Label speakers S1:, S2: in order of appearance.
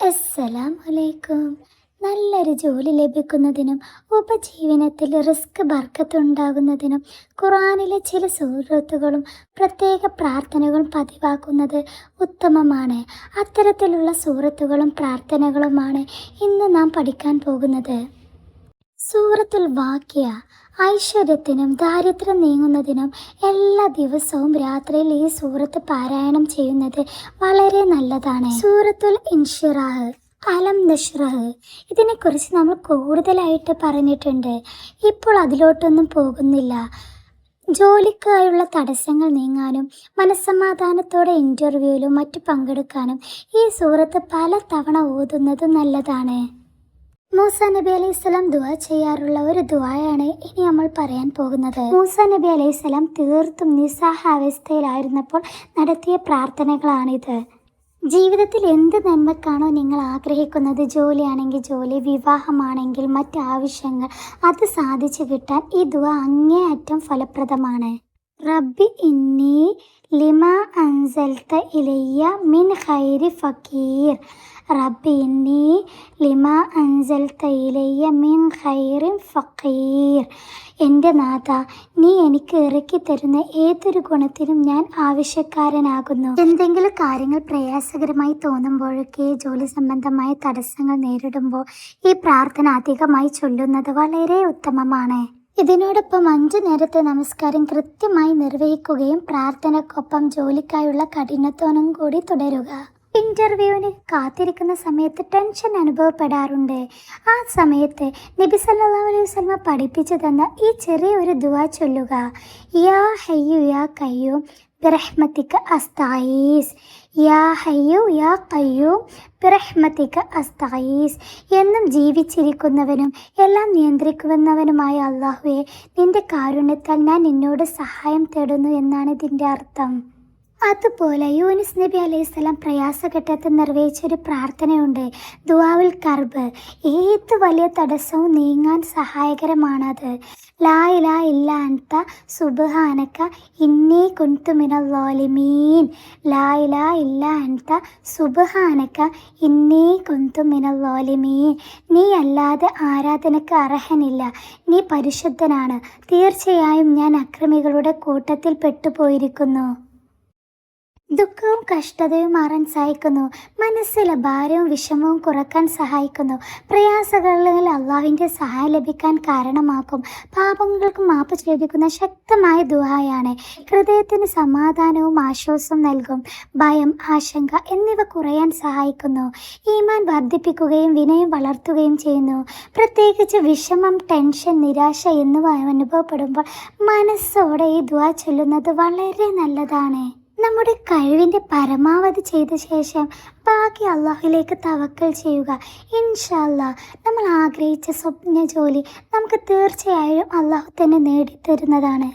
S1: അസ്സലാം വലൈക്കും നല്ലൊരു ജോലി ലഭിക്കുന്നതിനും ഉപജീവനത്തിൽ റിസ്ക് ബർക്കത്തുണ്ടാകുന്നതിനും ഖുറാനിലെ ചില സൂറത്തുകളും പ്രത്യേക പ്രാർത്ഥനകളും പതിവാക്കുന്നത് ഉത്തമമാണ്. അത്തരത്തിലുള്ള സൂറത്തുകളും പ്രാർത്ഥനകളുമാണ് ഇന്ന് നാം പഠിക്കാൻ പോകുന്നത്. സൂറത്തുൽ വാക്യ. ഐശ്വര്യത്തിനും ദാരിദ്ര്യം നീങ്ങുന്നതിനും എല്ലാ ദിവസവും രാത്രിയിൽ ഈ സൂറത്ത് പാരായണം ചെയ്യുന്നത് വളരെ നല്ലതാണ്. സൂറത്തുൽ ഇൻഷിറാഹ് അലം നഷ്റഹ്. ഇതിനെക്കുറിച്ച് നമ്മൾ കൂടുതലായിട്ട് പറഞ്ഞിട്ടുണ്ട്. ഇപ്പോൾ അതിലോട്ടൊന്നും പോകുന്നില്ല. ജോലിക്കായുള്ള തടസ്സങ്ങൾ നീങ്ങാനും മനസ്സമാധാനത്തോടെ ഇന്റർവ്യൂവിലും മറ്റു പങ്കെടുക്കാനും ഈ സൂറത്ത് പല തവണ ഓതുന്നത് നല്ലതാണ്. മൂസ നബി അലൈഹി സ്വലാം ദുആ ചെയ്യാറുള്ള ഒരു ദുവായാണ് ഇനി നമ്മൾ പറയാൻ പോകുന്നത്. മൂസ നബി അലൈഹി സ്വലാം തീർത്തും നിസ്സഹാവസ്ഥയിലായിരുന്നപ്പോൾ നടത്തിയ പ്രാർത്ഥനകളാണിത്. ജീവിതത്തിൽ എന്ത് നന്മക്കാണോ നിങ്ങൾ ആഗ്രഹിക്കുന്നത്? ജോലിയാണെങ്കിൽ ജോലി വിവാഹമാണെങ്കിൽ മറ്റ് ആവശ്യങ്ങൾ അത് സാധിച്ചു കിട്ടാൻ ഈ ദുവ അങ്ങേയറ്റം ഫലപ്രദമാണ്. റബ്ബി ഇന്നി ലിമ അൻസൽത്ത ഇലയ്യ മിൻ ഖൈരി ഫക്കീർ റബ്ബി ഇന്നി ലിമ അൻസൽത്ത ഇലയ്യ മിൻ ഖൈറിൻ ഫക്കീർ എന്റെ നാഥ നീ എനിക്ക് ഇറക്കി തരുന്ന ഏതൊരു ഗുണത്തിനും ഞാൻ ആവശ്യക്കാരനാകുന്നു. എന്തെങ്കിലും കാര്യങ്ങൾ പ്രയാസകരമായി തോന്നുമ്പോഴൊക്കെ ജോലി സംബന്ധമായ തടസ്സങ്ങൾ നേരിടുമ്പോൾ ഈ പ്രാർത്ഥന അധികമായി ചൊല്ലുന്നത് വളരെ ഉത്തമമാണ്. ഇതിനോടൊപ്പം അഞ്ചു നേരത്തെ നമസ്കാരം കൃത്യമായി നിർവഹിക്കുകയും പ്രാർത്ഥനക്കൊപ്പം ജോലിക്കായുള്ള കഠിനത്വനും കൂടി തുടരുക. ഇന്റർവ്യൂവിന് കാത്തിരിക്കുന്ന സമയത്ത് ടെൻഷൻ അനുഭവപ്പെടാറുണ്ട്. ആ സമയത്ത് നബി സല്ലാ അലൈഹി വസല്ലമ പഠിപ്പിച്ചു തന്ന ഈ ചെറിയൊരു ദുവ ചൊല്ലുക. യാ ഹയ്യു യാ കയ്യു ബിറഹ്മത്തിക അസ്തായീസ്. യാ ഹയ്യു യാ കയ്യു ബിറഹ്മത്തിക അസ്തായീസ്. എന്നും ജീവിച്ചിരിക്കുന്നവനും എല്ലാം നിയന്ത്രിക്കുന്നവനുമായ അള്ളാഹുവെ നിന്റെ കാരുണ്യത്താൽ ഞാൻ നിന്നോട് സഹായം തേടുന്നു എന്നാണ് ഇതിന്റെ അർത്ഥം. അതുപോലെ യൂനിസ് നബി അലൈഹിസ്സലാം പ്രയാസഘട്ടത്തിൽ നിർവഹിച്ചൊരു പ്രാർത്ഥനയുണ്ട്. ദുവാവിൽ കർബ്. ഏത് വലിയ തടസ്സവും നീങ്ങാൻ സഹായകരമാണത്. ലാ ഇലാ ഇല്ല അൻത ഇന്നീ കുൻതു മിനൽ ളാലിമീൻ ലാ ഇലാ ഇല്ല അൻത ഇന്നീ കുൻതു മിനൽ ളാലിമീൻ നീ അല്ലാതെ ആരാധനക്ക് അർഹനില്ല. നീ പരിശുദ്ധനാണ്. തീർച്ചയായും ഞാൻ അക്രമികളുടെ കൂട്ടത്തിൽ പെട്ടുപോയിരിക്കുന്നു. ദുഃഖവും കഷ്ടതയും മാറാൻ സഹായിക്കുന്നു. മനസ്സിലെ ഭാരവും വിഷമവും കുറയ്ക്കാൻ സഹായിക്കുന്നു. പ്രയാസങ്ങളിൽ അള്ളാഹുവിന്റെ സഹായം ലഭിക്കാൻ കാരണമാക്കും. പാപങ്ങൾക്ക് മാപ്പ് ലഭിക്കുന്ന ശക്തമായ ദുഹായാണ് ഹൃദയത്തിന് സമാധാനവും ആശ്വാസവും നൽകും. ഭയം ആശങ്ക എന്നിവ കുറയാൻ സഹായിക്കുന്നു. ഈമാൻ വർദ്ധിപ്പിക്കുകയും വിനയം വളർത്തുകയും ചെയ്യുന്നു. പ്രത്യേകിച്ച് വിഷമം ടെൻഷൻ നിരാശ എന്നിവ അനുഭവപ്പെടുമ്പോൾ മനസ്സോടെ ഈ ദുആ ചൊല്ലുന്നത് വളരെ നല്ലതാണ്. നമ്മുടെ കഴിവിന്റെ പരമാവധി ചെയ്ത ശേഷം ബാക്കി അള്ളാഹുലേക്ക് തവക്കൽ ചെയ്യുക. ഇൻഷല്ല നമ്മൾ ആഗ്രഹിച്ച സ്വപ്ന ജോലി നമുക്ക് തീർച്ചയായും അള്ളാഹു തന്നെ നേടിത്തരുന്നതാണ്.